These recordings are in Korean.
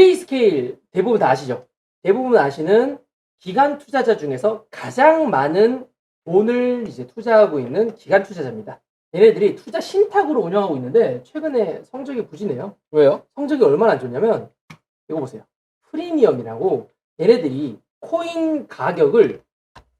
그레이스케일 대부분 다 아시죠? 대부분 아시는 기관 투자자 중에서 가장 많은 돈을 이제 투자하고 있는 기관 투자자입니다. 얘네들이 투자 신탁으로 운영하고 있는데 최근에 성적이 부진해요. 왜요? 성적이 얼마나 안 좋냐면 이거 보세요. 프리미엄이라고 얘네들이 코인 가격을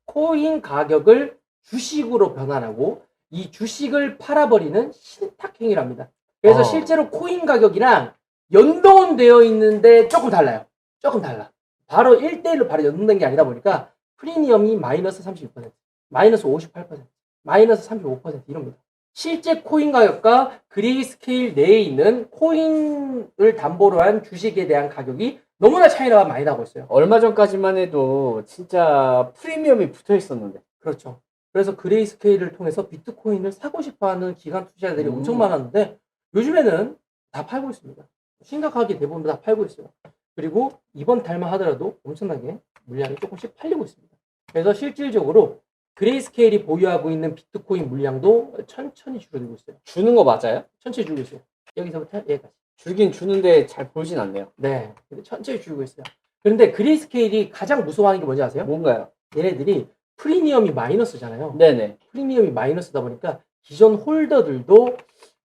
코인 가격을 주식으로 변환하고 이 주식을 팔아버리는 신탁행위랍니다. 그래서 어. 실제로 코인 가격이랑 연동되어 있는데 조금 달라요. 조금 달라. 바로 1대1로 바로 연동된 게 아니다 보니까 프리미엄이 마이너스 36%, 마이너스 58%, 마이너스 35% 이럽니다. 실제 코인 가격과 그레이스케일 내에 있는 코인을 담보로 한 주식에 대한 가격이 너무나 차이가 많이 나고 있어요. 얼마 전까지만 해도 진짜 프리미엄이 붙어 있었는데. 그렇죠. 그래서 그레이스케일을 통해서 비트코인을 사고 싶어하는 기관 투자자들이 음. 엄청 많았는데 요즘에는 다 팔고 있습니다. 심각하게 대부분 다 팔고 있어요. 그리고 이번 달만 하더라도 엄청나게 물량이 조금씩 팔리고 있습니다. 그래서 실질적으로 그레이스케일이 보유하고 있는 비트코인 물량도 천천히 줄어들고 있어요. 주는 거 맞아요? 천천히 줄고 있어요. 여기서부터 여기까지. 주긴 주는데 잘 보이진 않네요. 네. 근데 천천히 줄고 있어요. 그런데 그레이스케일이 가장 무서워하는 게 뭔지 아세요? 뭔가요? 얘네들이 프리미엄이 마이너스잖아요. 네네. 프리미엄이 마이너스다 보니까 기존 홀더들도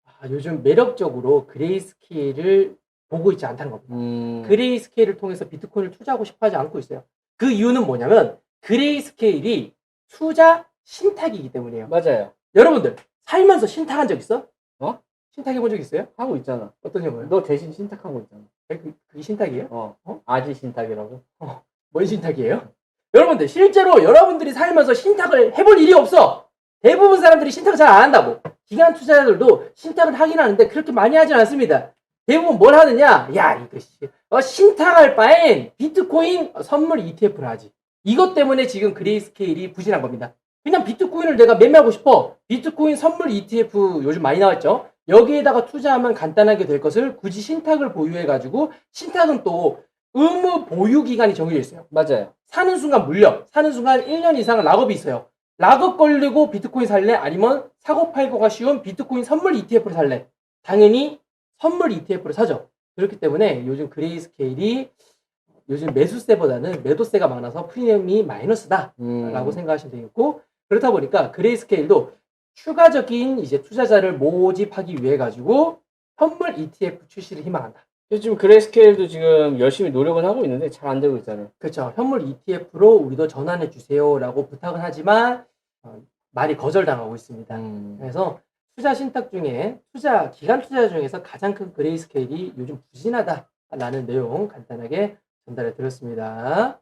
아, 요즘 매력적으로 그레이스케일을 보고 있지 않다는 겁니다. 음. 그레이스케일을 통해서 비트코인을 투자하고 싶어 하지 않고 있어요. 그 이유는 뭐냐면 그레이스케일이 투자 신탁이기 때문이에요. 맞아요. 여러분들 살면서 신탁한 적 있어? 어? 신탁해 본 적 있어요? 하고 있잖아. 어떤 경우요? 너 대신 신탁하고 있잖아. 그, 그게 신탁이에요? 어. 어? 아지 신탁이라고. 뭔 신탁이에요? 여러분들 실제로 여러분들이 살면서 신탁을 해볼 일이 없어. 대부분 사람들이 신탁을 잘 안 한다고. 기관 투자자들도 신탁을 하긴 하는데 그렇게 많이 하진 않습니다. 대부분 뭘 하느냐? 야 이거 씨, 어, 신탁할 바엔 비트코인 선물 ETF를 하지. 이것 때문에 지금 그레이스케일이 부진한 겁니다. 그냥 비트코인을 내가 매매하고 싶어. 비트코인 선물 ETF 요즘 많이 나왔죠. 여기에다가 투자하면 간단하게 될 것을 굳이 신탁을 보유해가지고 신탁은 또 의무 보유 기간이 정해져 있어요. 맞아요. 사는 순간 물려. 사는 순간 1년 이상 락업이 있어요. 락업 걸리고 비트코인 살래? 아니면 사고 팔고가 쉬운 비트코인 선물 ETF를 살래? 당연히 선물 ETF를 사죠. 그렇기 때문에 요즘 그레이스케일이 요즘 매수세보다는 매도세가 많아서 프리미엄이 마이너스다. 음. 라고 생각하시면 되겠고 그렇다 보니까 그레이스케일도 추가적인 이제 투자자를 모집하기 위해 가지고 선물 ETF 출시를 희망한다. 지금 그레이스케일도 지금 열심히 노력은 하고 있는데 잘 안 되고 있잖아요. 그렇죠. 현물 ETF로 우리도 전환해 주세요라고 부탁은 하지만 어, 많이 거절당하고 있습니다. 음. 그래서 투자 신탁 중에 투자 기간 투자 중에서 가장 큰 그레이스케일이 요즘 부진하다라는 내용 간단하게 전달해 드렸습니다.